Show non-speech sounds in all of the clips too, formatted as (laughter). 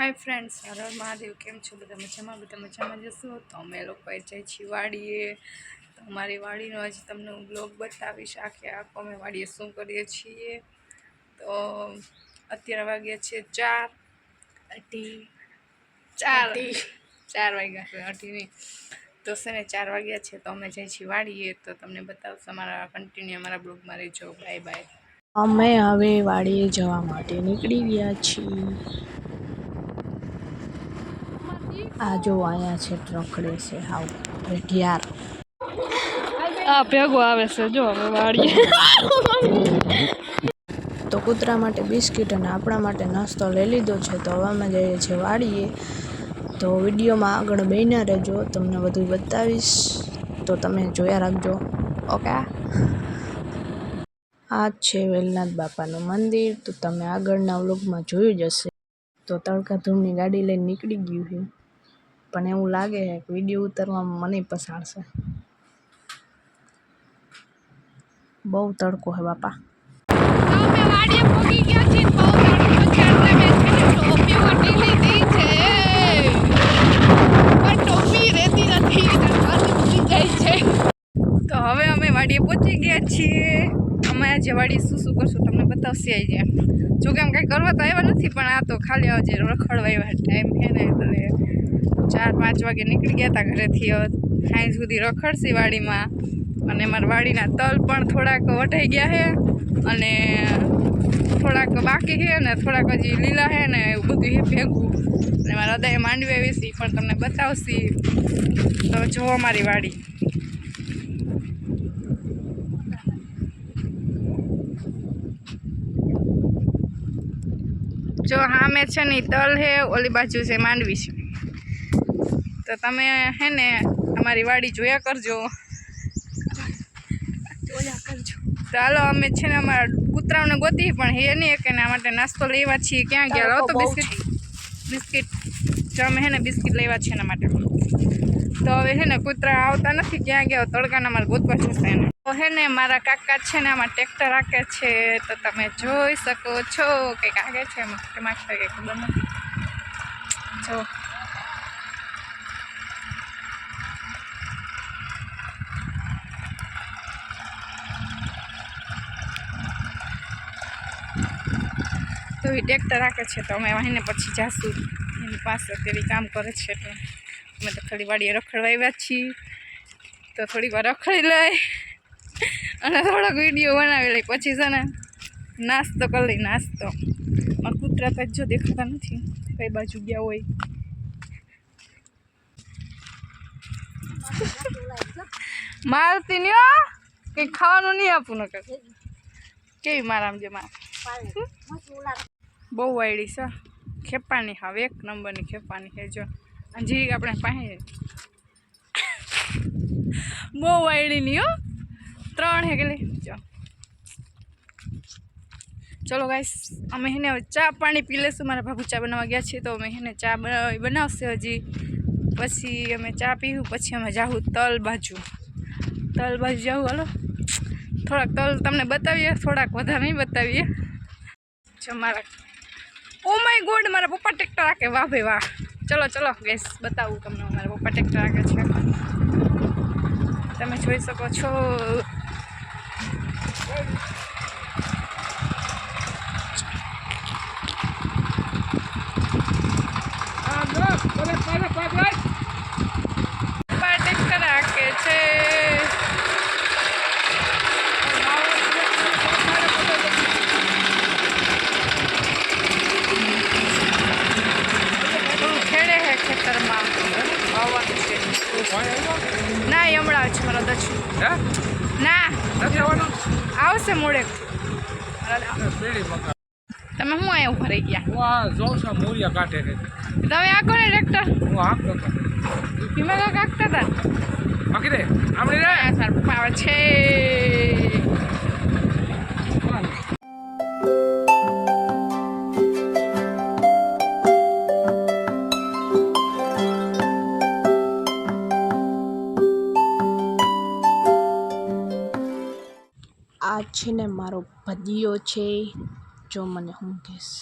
Hi friends હર મહાદેવ કેમ છો બધા મજામાં? બધા મજામાં જશો? તો અમે લોકોએ જઈ છીએ વાડીએ. તો અમારી વાડીનો આજે તમને હું બ્લોગ બતાવીશ આખે આખો અમે વાડીએ શું કરીએ છીએ. તો અત્યારે વાગ્યા છે ચાર. અઢી. ચાર. ચાર વાગ્યા છે અઢી નહીં. તો છે ને ચાર વાગ્યા છે તો અમે જઈ છીએ વાડીએ. તો તમને બતાવશો અમારા કન્ટિન્યુ અમારા બ્લોગમાં રહેજો. બાય બાય અમે હવે વાડીએ જવા માટે નીકળી ગયા છીએ. આ જો અહીંયા છે ટ્રકડે છે હાવ રેઢિયાર આ ભેગો આવે છે જો અમે વાળીએ. તો કૂતરા માટે બિસ્કિટ અને આપણા માટે નાસ્તો લઈ લીધો છે તો હવે અમે જઈએ છીએ વાડીએ તો વિડીયોમાં આગળ બન્યા રહેજો તમને બધું બતાવીશ. તો તમે જોયા રાખજો. ઓકે? આ છે વેલનાથ બાપાનું મંદિર તો તમે આગળના વ્લોગમાં જોયું જ હશે. તો તડકા ધૂમની ગાડી લઈને નીકળી ગયું છે. પણ એવું લાગે છે કે વીડિયો ઉતારવામાં મને પસાડશે બહુ તડકો હે બાપા. ગયા તો હવે અમે વાડીએ પહોંચી ગયા છીએ. અમે આજે વાડીએ શું શું કરશું તમને બતાવશે આવી જાય જો કે આમ કંઈ કરવા તો આવ્યા નથી, પણ આ તો ખાલી આજે રખડવા એવા ટાઈમ છે ને એટલે. ચાર, પાંચ વાગે નીકળી ગયા હતા ઘરેથી. સાંજ સુધી રખડશી વાડીમાં. અને મારા વાડીના તલ પણ થોડાક વટાઈ ગયા છે અને થોડાક બાકી છે ને થોડાક હજી લીલા છે ને એવું બધું છે ભેગું. અને મારા હૃદય માંડવી આવી છે પણ તમને બતાવશી. તો જુઓ મારી વાડી. જો હામે છે ને તલ છે ઓલી બાજુ છે માંડવી છે. તો તમે હે ને અમારી વાડી જોયા કરજો. જોયા કરજો. ચાલો અમે છે ને અમારા કૂતરાઓને ગોતી પણ હે નહીં કે એના માટે નાસ્તો લેવા છીએ. ક્યાં ગયા? લો તો બિસ્કિટ. બિસ્કિટ. જો અમે હે ને બિસ્કિટ લેવા છીએ એના માટે. તો હવે હે ને કૂતરા આવતા નથી. ક્યાં ગયા? તડકાના મારે ગોતવા જશે એને. તો હે ને મારા કાકા છે ને આમાં ટ્રેક્ટર રાખે છે. તો તમે જોઈ શકો છો. કે કાગે છે એમાં. કે ખબર નથી. જો. તો એ ટ્રેક્ટર રાખે છે તો અમે એને પછી જાશું. એની પાસે તેવી કામ કરે છે તો અમે તો ખાલી વાડીએ રખડવા આવ્યા છીએ. તો થોડીક વાર રખડી લઈ અને થોડોક વીડિયો બનાવી લઈ. પછી છે ને નાસ્તો કરી લઈ નાસ્તો. મારા કૂતરા તો જો દેખાતા નથી. કઈ બાજુ ગયા હોય. મારતી નહીં કંઈ ખાવાનું નહીં આપું ન કર કેવી મારા જે માર બહુ વાયડી છે. ખેપાની હવે, એક નંબરની ખેપાની છે જો. અંજીરી આપણે પાસે બહુ વાયડી નહીં હો. ત્રણ હે કે જો. ચલો ગાઈસ, અમે એને ચા પાણી પી લેશું. મારા ભાભુ ચા બનાવવા ગયા છીએ તો અમે એને ચા બનાવી બનાવશે હજી. પછી અમે ચા પીવું પછી અમે જાઉં તલ બાજુ. તલ બાજુ જાઉં હાલો. થોડાક તલ તમને બતાવીએ, થોડાક વધારે નહીં બતાવીએ. જો મારા ઓ માય ગોડ મારા પપ્પા ટ્રેક્ટર રાખે. વાહ ભાઈ, વાહ. ચલો ચલો ગેસ બતાવું તમને મારા પપ્પા ટ્રેક્ટર રાખે છે. તમે જોઈ શકો છો. પપ્પા ટ્રેક્ટર રાખે છે થોડું ખેડે છે ખેતરમાં વાવવાનું છે ના એ હમણાં છે મારો દક્ષ ના આવશે મોડે તમે શું અહીંયા ઊભા રહી ગયા કાંઠે રહે. તમે આ કોને ટ્રેક્ટર હું આપતો હતો ભીમા કાકા આખતા હતા? બાકી રે આપણે રે. સાર છે. આ છે ને મારો ભદિયો છે જો મને હું કહેશ.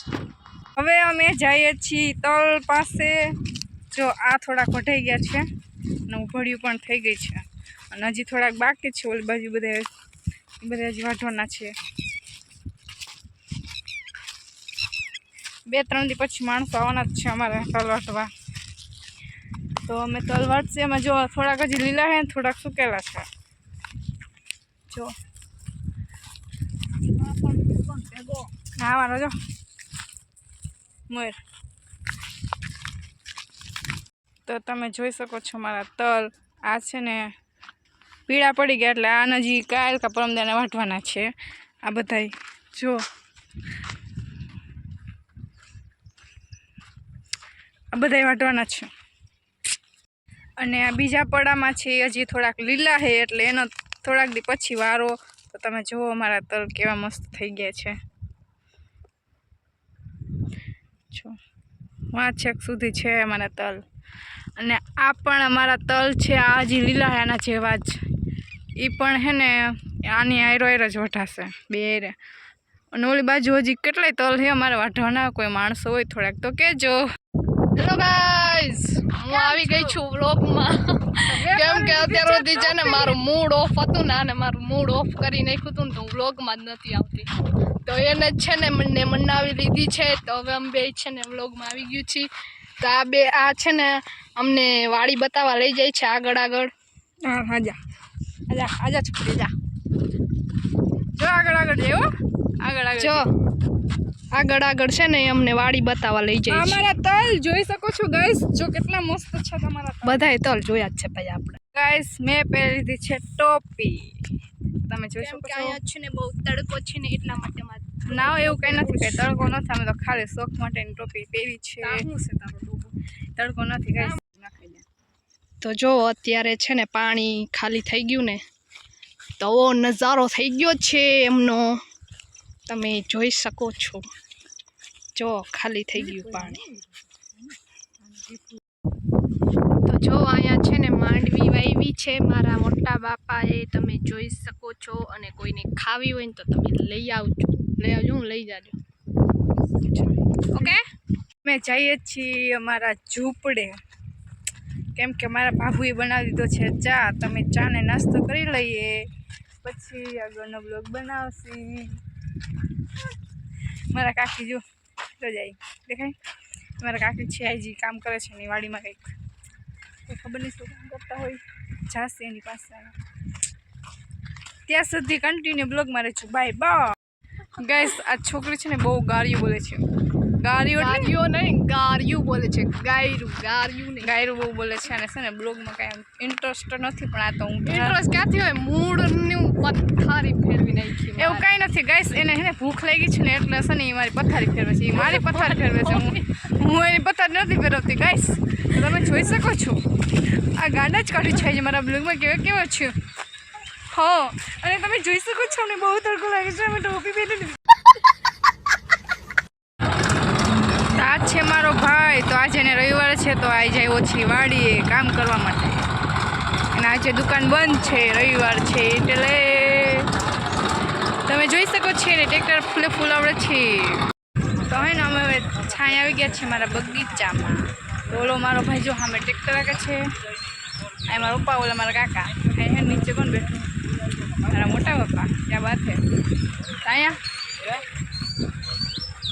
હવે અમે જઈએ છીએ તલ પાસે. જો આ થોડાક વઢાઈ ગયા છે અને ઉભળ્યું પણ થઈ ગઈ છે. અને હજી થોડાક બાકી છે ઓલી બાજુ બધા બધા હજી વાઢવાના છે. બે ત્રણ દી પછી માણસો આવવાના જ છે અમારે તલ વાટવા તો અમે તલ વાટશે એમાં જો થોડાક હજી લીલા છે ને થોડાક સુકેલા છે. જો. હા મારો જો. મોર તો તમે જોઈ શકો છો મારા તલ. આ છે ને પીળા પડી ગયા એટલે આના જે કાયલ કા પરમદાને વાટવાના છે. આ બધાય. જો. આ બધાય વાટવાના છે. અને આ બીજા પડામાં છે હજી થોડાક લીલા છે એટલે એનો થોડાક દી પછી વારો. તો તમે જુઓ અમારા તલ કેવા મસ્ત થઈ ગયા છે. જો વાં છેક સુધી છે અમારા તલ. અને આ પણ અમારા તલ છે, આ હજી લીલા એના જેવા જ. એ પણ હે ને આની આયરો આયરો જ વઢાશે, બે. અને ઓલી બાજુ હજી કેટલાય તલ છે અમારે વાઢવાના કોઈ માણસો હોય થોડાક તો કહેજો હેલો ગાઈઝ હું આવી ગઈ છું વ્લોગમાં કેમ કે અત્યાર સુધી છે ને મારું મૂડ ઓફ હતું ને અને મારું મૂડ ઓફ કરી નાખ્યું હતું ને તો હું વ્લોગમાં જ નથી આવતી. તો એને છે ને મને મનાવી લીધી છે. તો હવે અમે બે છે ને વ્લોગમાં આવી ગયું છીએ. તો આ બે આ છે ને અમને વાડી બતાવવા લઈ જાય છે આગળ આગળ. હા હા જા. આજા આજા છોકરી જા. જો આગળ આગળ જેવો આગળ આગળ જો. આગળ આગળ છે ને અમને વાડી બતાવવા લઈ જાય અમારા તલ જોઈ શકો છો ગાઈસ જો કેટલા મસ્ત છે તમારા બધાય તલ જોયા જ છે ભાઈ આપણે. ગાઈસ મેં પહેરી લીધી છે ટોપી. તમે જોઈ શકો કે છો. અહીંયા છે ને બહુ તડકો છે ને એટલા માટે ના એવું કંઈ નથી કંઈ તડકો નથી અમે તો ખાલી શોખ માટેની ટોપી પહેરી છે. શું છે તારો તડકો નથી ગાઈસ તો જો અત્યારે છે ને પાણી ખાલી થઈ ગયું ને તો નજારો થઈ ગયો છે એમનો. તમે જોઈ શકો છો. જો, ખાલી થઈ ગયું પાણી. તો જો, અહીંયા છે ને માંડવી વાવી છે. મારા મોટા બાપાએ તમે જોઈ શકો છો અને કોઈને ખાવી હોય ને તો તમે લઈ આવજો. લઈ આવજો, હું લઈ જાજો. ઓકે? અમે જઈએ છીએ અમારા ઝૂંપડે. કેમ કે મારા ભાભુએ બનાવી દીધો છે ચા. તમે ચાને નાસ્તો કરી લઈએ. પછી આગળનો બ્લોગ બનાવશી. મારા કાકી જો જાય. દેખાય? મારા કાકી છે આઈજી કામ કરે છે એની વાડીમાં કંઈક. તો ખબર નહીં શું કામ કરતા હોય. જાશે એની પાસે ત્યાં સુધી કન્ટિન્યુ બ્લોગ મારે છું. બાય બા ગેસ આ છોકરી છે ને બહુ ગાળીઓ બોલે છે. ગાળીઓ એટલે નહીં ગાર્યું બોલે છે ગાયરું ગાર્યું નહીં. ગાયરું બહુ બોલે છે અને છે ને બ્લોગમાં કાંઈ ઇન્ટરેસ્ટ નથી પણ આ તો હું ઇન્ટરેસ્ટ ક્યાંથી હોય? મૂળનું પથ્થારી ફેરવી નાખી એવું કાંઈ નથી ગાઈસ એને છે ને ભૂખ લાગી છે ને એટલે છે ને એ મારી પથારી ફેરવે છે એ મારી પથારી ફેરવે છે. હું હું એની પથારી નથી ફેરવતી ગાઈસ. તમે જોઈ શકો છો. આ ગાંડા જ કાઢી છે મારા બ્લોગમાં કેવો કેવો છે. હો અને તમે જોઈ શકો છો મને બહુ તડકો લાગે છે અમે ટોપી પહેરી લીધી તો આ છે મારો ભાઈ. તો આજે એને રવિવાર છે, તો આવી જાય ઓછી વાડીએ કામ કરવા માટે. અને આજે દુકાન બંધ છે, રવિવાર છે, એટલે તમે જોઈ શકો છો ને, ટ્રેક્ટર ફૂલે ફૂલ આવડે છે. તો હે ને, અમે હવે છાંય આવી ગયા છે મારા બગીચામાં. ઓલો મારો ભાઈ જો સામે ટ્રેક્ટર રાખે છે. અહીં મારા પપ્પા, ઓલા મારા કાકા. અહીં હે નીચે કોણ બેઠું? મારા મોટા પપ્પા, ત્યાં બાદ છે અહીંયા?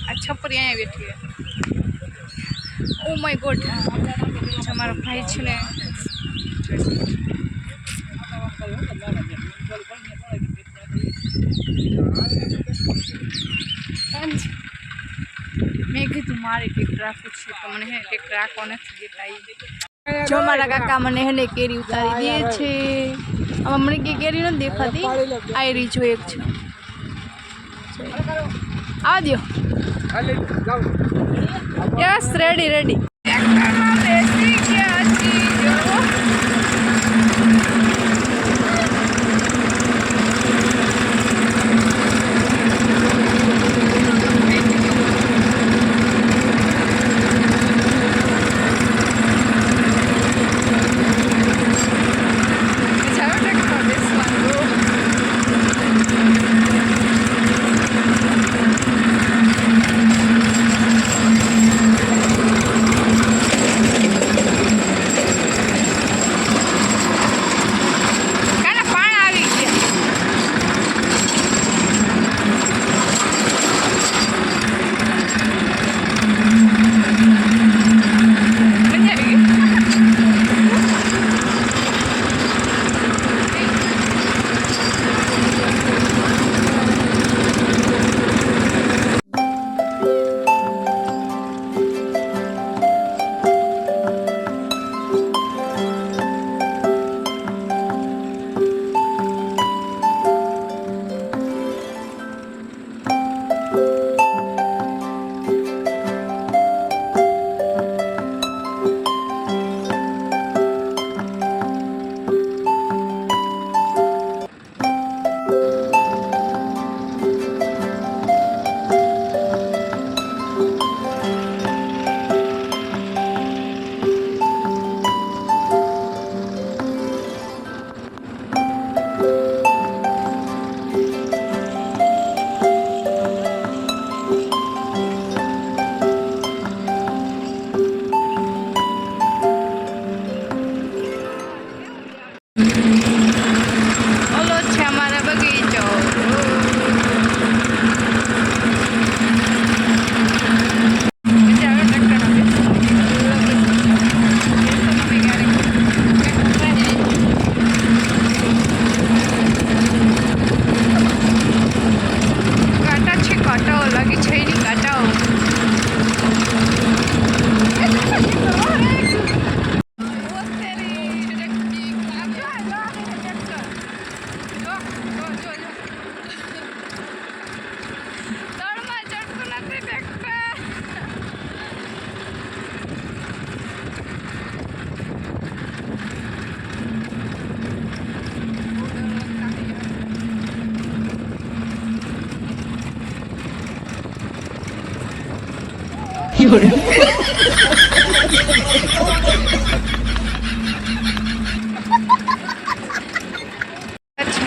આ છપરી અહીંયા બેઠી ઓ માય ગોડ અમારો ભાઈ છે ને. મેં કીધું મારે ટેક રાખવું છે તો મને હે ટેક રાખવા નથી દેતા જો મારા કાકા મને હેને કેરી ઉતારી દે છે. આમાં મને કે કેરી નથી દેખાતી. આયરી રહી જો એક છે. આ દ્યો. યસ રેડી રેડી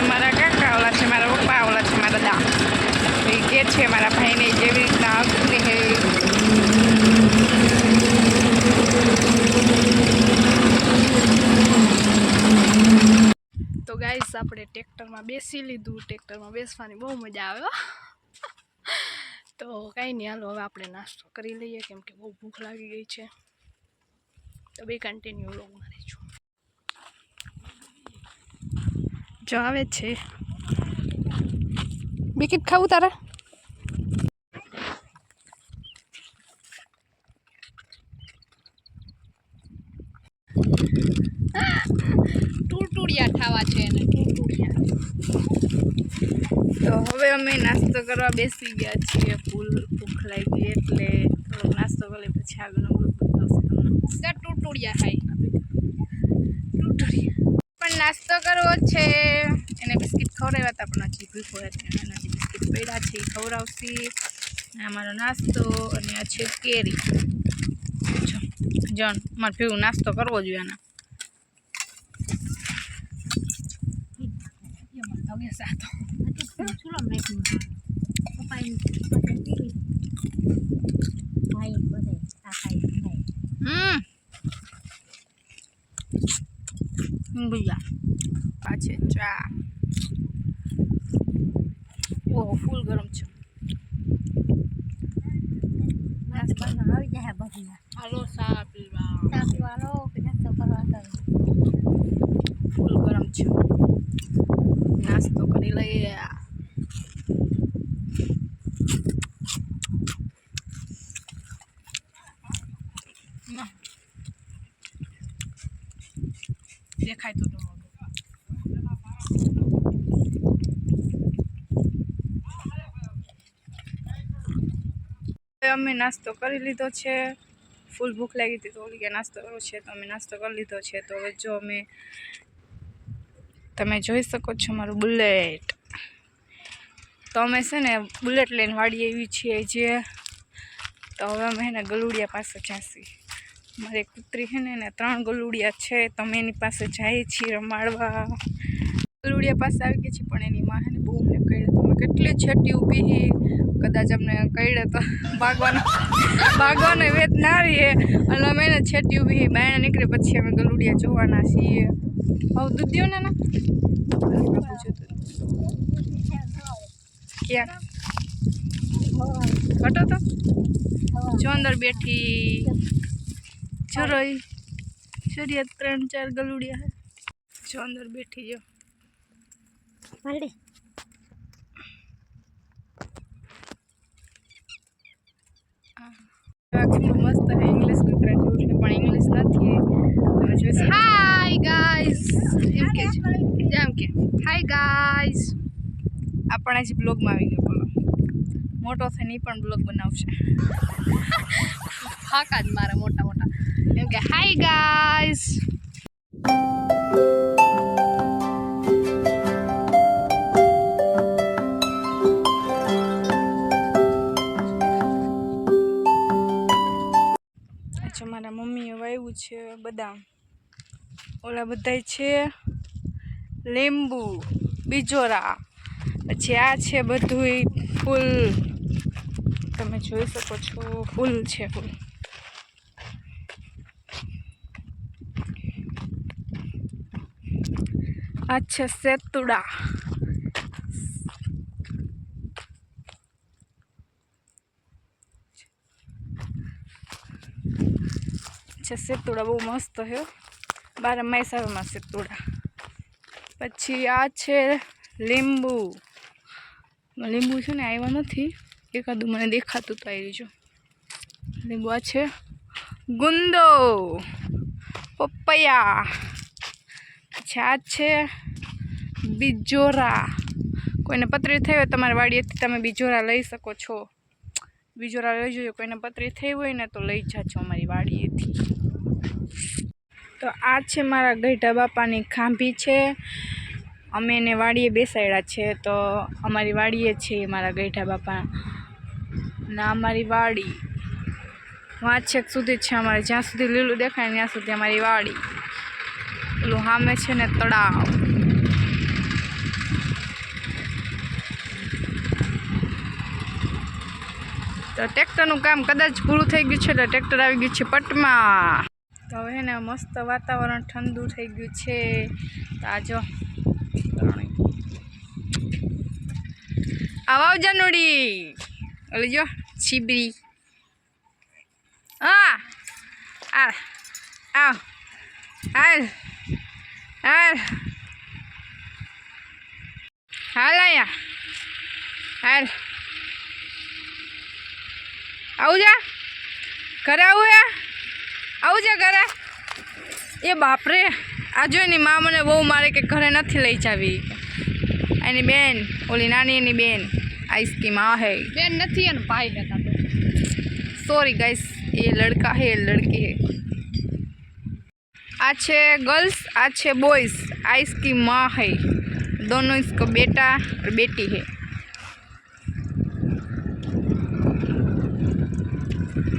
મારા કાકા ઓલા છે, મારા પપ્પા ઓલા છે, મારા દા. એ કે છે, મારા ભાઈને જેવી રીતના આવતી ને તો ગાઈસ, આપણે ટ્રેક્ટરમાં બેસી લીધું. ટ્રેક્ટરમાં બેસવાની બહુ મજા આવે, હો. તો કાંઈ નહીં, હાલો હવે આપણે નાસ્તો કરી લઈએ, કેમ કે બહુ ભૂખ લાગી ગઈ છે. તો બે કન્ટિન્યુ મારી છું. જો આવે છે. બિકિટ ખાવું તારે? ટૂટુડિયા ખાવા છે એને. તો હવે અમે નાસ્તો કરવા બેસી ગયા છીએ. ફૂલ ભૂખ લાગી એટલે થોડોક નાસ્તો કરી પછી આગળનો બતાવશે તમને. ટૂટુડિયા ખાઈ ટૂટુડિયા. પણ નાસ્તો કરવો છે. એને બિસ્કિટ ખવડાવ્યા હતા પણ હજી ભૂખ હોય છે. એના હજી બિસ્કિટ પડ્યા છે ખવડાવશી. અને અમારો નાસ્તો અને આ છે કેરી. જણ મારે પીવું નાસ્તો કરવો જોઈએ આના. સાતો. હમ ભૈયા આ છે ચા ઓહો ફૂલ ગરમ છે હાલો ચા પીવા ફૂલ ગરમ છે નાસ્તો કરી લઈએ ના. દેખાય તો અમે નાસ્તો કરી લીધો છે. ફૂલ ભૂખ લાગી હતી તો કે નાસ્તો કરવો છે તો અમે નાસ્તો કરી લીધો છે. તો હવે જો અમે, તમે જોઈ શકો છો મારું બુલેટ. તો અમે છે ને બુલેટ લઈને વાડીએ એવી છીએ જે. તો હવે અમે એને ગલુડિયા પાસે જાસી મારી કૂતરી છે ને એને ત્રણ ગલુડિયા છે. તમે એની પાસે જઈએ છીએ રમાડવા. ગલુડિયા પાસે આવી ગઈ છે પણ એની માં છે ને બહુ અમને કહીડે તમે કેટલી છેટી ઊભી કદાચ અમને કહીડે તો ભાગવાનો ભાગવાનો વેત ના રહીએ અને અમે એને છેટી ઊભી બહાર નીકળે પછી અમે ગલુડિયા જોવાના છીએ. હવે દૂધ દ્યો ને ના? ક્યાં? હટો તો. જો અંદર બેઠી. ચરોઈ ચરિયા ત્રણ ચાર ગલુડિયા હે. જો અંદર બેઠી જો. કેટલું મસ્ત છે ઇંગ્લિશ કુતરા જેવું છે પણ ઇંગ્લિશ નથી તમે જોઈ હાય ગાઈસ એમ કે છે. જેમ કે. હાય ગાઈસ આપણે જ બ્લોગમાં આવી ગયો બોલો. મોટો થઈને પણ બ્લોગ બનાવશે. (laughs) ફાકા જ મારે મોટા મોટા. એમ કે હાય ગાઈસ. મારા મમ્મીએ વાવ્યું છે બદામ. ઓલા બધાય છે લીંબુ, બીજોરા. પછી આ છે બધુંય ફૂલ. તમે જોઈ શકો છો, ફૂલ છે ફૂલ. આ છે સેતુડા છે સેતુડા બહુ મસ્ત છે બાર મહેસાણામાં સેતુડા પછી આ છે લીંબુ લીંબુ છે ને આવ્યા નથી એકાદું મને દેખાતું તો આવી જો લીંબુ આ છે ગુંદો પપૈયા પછી આ છે બીજોરા. કોઈને પતરી થઈ હોય તમારી વાડીએથી તમે બીજોરા લઈ શકો છો. બીજોરા લઈ જજો, કોઈને પતરી થઈ હોય ને તો લઈ જાજો અમારી વાડીએથી. તો આ છે મારા ગઈઢા બાપાની ખાંભી છે. અમે એને વાડીએ બેસાડ્યા છે, તો અમારી વાડીએ છે મારા ગઈઢા બાપા. ના અમારી વાડી. વાંચેક સુધી છે, અમારે જ્યાં સુધી લીલું દેખાય ત્યાં સુધી અમારી વાડી. પેલું સામે છે ને તળાવ. તો ટ્રેક્ટરનું કામ કદાચ પૂરું થઈ ગયું છે એટલે ટ્રેક્ટર આવી ગયું છે પટમાં. તો હવે હે ને મસ્ત વાતાવરણ ઠંડુ થઈ ગયું છે. તો આ જો. આવાવ જાનુડી ઓલી જો, છીબરી. હા. આ. આવ. હાલ. હાલ. હાલ અહીંયા. હાલ. આવું જા. ઘરે આવું યા આવું ઘરે. એ બાપરે. આ જો એની મા મને બહુ મારે કે ઘરે નથી લઈ જાવી. એની બેન ઓલી નાની એની બેન આઈસ્ક્રીમ આ હે. બેન નથી અને ભાઈ હતા સોરી ગાઈસ એ લડકા હે લડકી હે. है आज है गर्ल्स आज है बॉयज आ इसकी माँ है दोनों इसको बेटा और बेटी है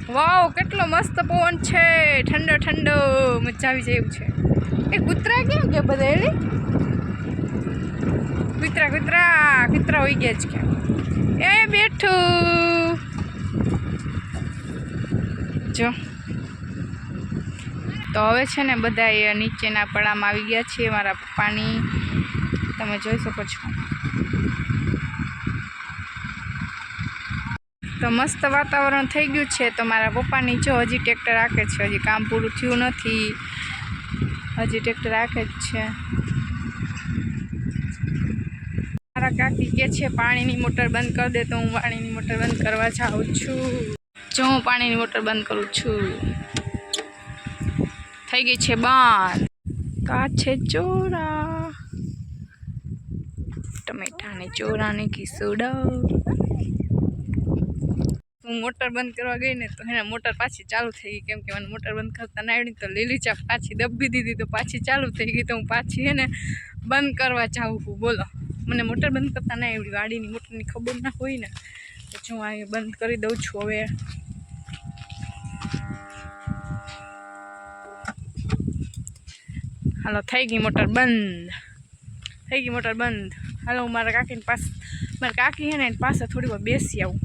વાવ કેટલો મસ્ત પવન છે ઠંડો ઠંડો મજા આવી જાય એવું છે એ કૂતરા કેમ કે બધા એલી કૂતરા કૂતરા કૂતરા હોઈ ગયા છે કે એ બેઠું જો તો હવે છે ને બધા એ નીચેના પડામાં આવી ગયા છે મારા પપ્પાની. તમે જોઈ શકો છો. તો મસ્ત વાતાવરણ થઈ ગયું છે. તો મારા પપ્પાની જો હજી ટ્રેક્ટર રાખે છે. હજી કામ પૂરું થયું નથી. હજી ટ્રેક્ટર રાખે જ છે. મારા કાકી કે છે, પાણીની મોટર બંધ કરી દે તો હું પાણીની મોટર બંધ કરવા જાઉં છું. જો હું પાણીની મોટર બંધ કરું છું. થઈ ગઈ છે બાર. કા છે ચોરા. ટમેટાને ચોરાને કિસોડા. હું મોટર બંધ કરવા ગઈ ને તો એને મોટર પાછી ચાલુ થઈ ગઈ. કેમ કે મને મોટર બંધ કરતા ના આવડી તો લીલી ચા પાછી દબી દીધી તો પાછી ચાલુ થઈ ગઈ તો હું પાછી એને બંધ કરવા જાઉં છું. બોલો, મને મોટર બંધ કરતા ના આવડી. ગાડીની મોટરની ખબર ના હોય ને. તો હું આ બંધ કરી દઉં છું હવે. હાલો થઈ ગઈ મોટર બંધ થઈ ગઈ મોટર બંધ હાલો હું મારા કાકીની પાસે મારા કાકી છે ને એની પાસે થોડી વાર બેસી આવું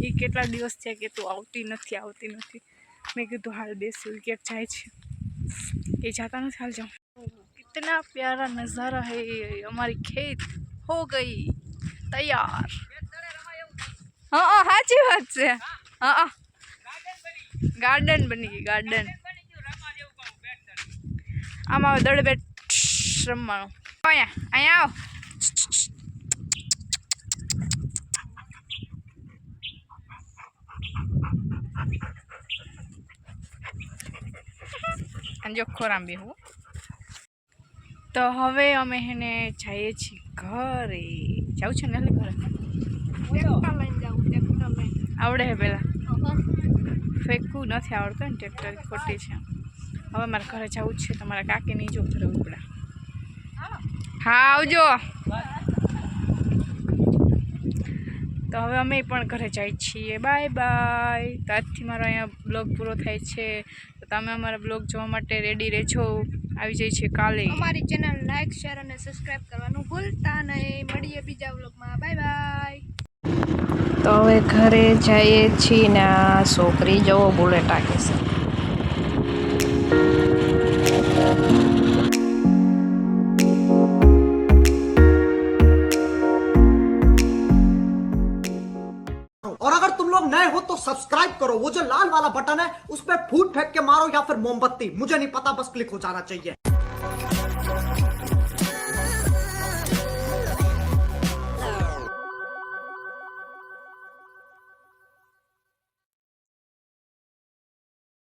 એ કેટલા દિવસ છે કે તું આવતી નથી આવતી નથી મેં કીધું હાલ બેસી ક્યાંક જાય છે એ જાતા નથી હાલ જાઉં कितना प्यारा नज़ारा है हमारी खेत हो गई तैयार हाँ हाँ સાચી વાત છે હા હા ગાર્ડન બની ગઈ ગાર્ડન આમાં દળ બેટ રમવાનું. અહીંયા અહીંયા આવો. અને જો ખોરામ બેહું તો હવે અમે એને જઈએ છીએ ઘરે. જાઉં છે ને ઘરે? આવડે હે પેલા. ફેંકવું નથી આવડતું ને ટ્રેક્ટર ખોટી છે. હવે મારે ઘરે જવું છે તમારા કાકી નહીં જો ઘરે ઉપડા. હા. આવજો. તો હવે અમે પણ ઘરે જઈએ છીએ. Bye bye. તો આજથી મારો અહીંયા બ્લોગ પૂરો થાય છે. તો તમે અમારા બ્લોગ જોવા માટે રેડી રહેજો. આવી જાય છે કાલે. અમારી ચેનલ લાઈક શેર અને સબસ્ક્રાઈબ કરવાનું ભૂલતા નહીં. મળીએ બીજા વ્લોગમાં બાય બાય. તો હવે ઘરે જઈએ છીએ ને આ છોકરી જવો બુલેટ આગે છે. करो वो जो लाल वाला बटन है उस पर फूट फेंक के मारो या फिर मोमबत्ती मुझे नहीं पता बस क्लिक हो जाना चाहिए